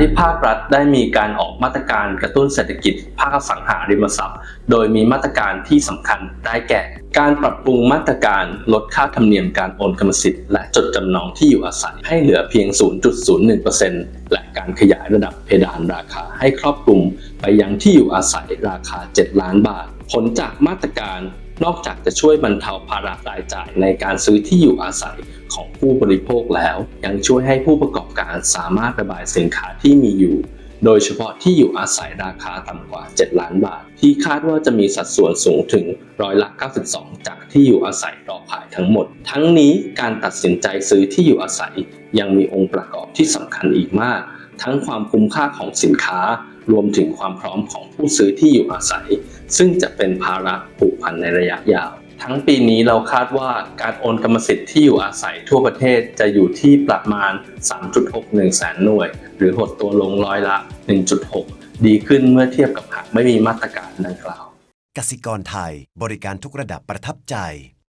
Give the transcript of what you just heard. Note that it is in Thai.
ที่ภาครัฐได้มีการออกมาตรการกระตุ้นเศรษฐกิจภาคสังหาริมทรัพย์ โดยมีมาตรการที่สำคัญได้แก่ การปรับปรุงมาตรการลดค่าธรรมเนียมการโอนกรรมสิทธิ์และจดจำนองที่อยู่อาศัยให้เหลือเพียง 0.01%และการขยายระดับเพดานราคาให้ครอบคลุมไปยังที่อยู่อาศัยราคา 7 ล้านบาท ผลจากมาตรการ นอกจากจะช่วยบรรเทาภาระรายจ่ายในการซื้อที่อยู่อาศัยของผู้บริโภคแล้ว ยังช่วยให้ผู้ประกอบการสามารถระบายสินค้าที่มีอยู่ โดยเฉพาะที่อยู่อาศัยราคาต่ำกว่า 7 ล้านบาท ที่คาดว่าจะมีสัดส่วนสูงถึงร้อยละ 92 จากที่อยู่อาศัยรอขายทั้งหมด ทั้งนี้การตัดสินใจซื้อที่อยู่อาศัย ยังมีองค์ประกอบที่สำคัญอีกมาก ทั้งความคุ้มค่าของสินค้า รวมถึงความพร้อมของผู้ซื้อที่อยู่อาศัย ซึ่งจะเป็นภาระผูกพันในระยะยาว ทั้งปีนี้เราคาดว่าการโอนกรรมสิทธิ์ที่อยู่อาศัยทั่วประเทศจะอยู่ที่ประมาณ 3.61 แสนหน่วย หรือหดตัวลงร้อยละ 1.6 ดีขึ้นเมื่อเทียบกับหากไม่มีมาตรการดังกล่าว กสิกรไทยบริการทุกระดับประทับใจ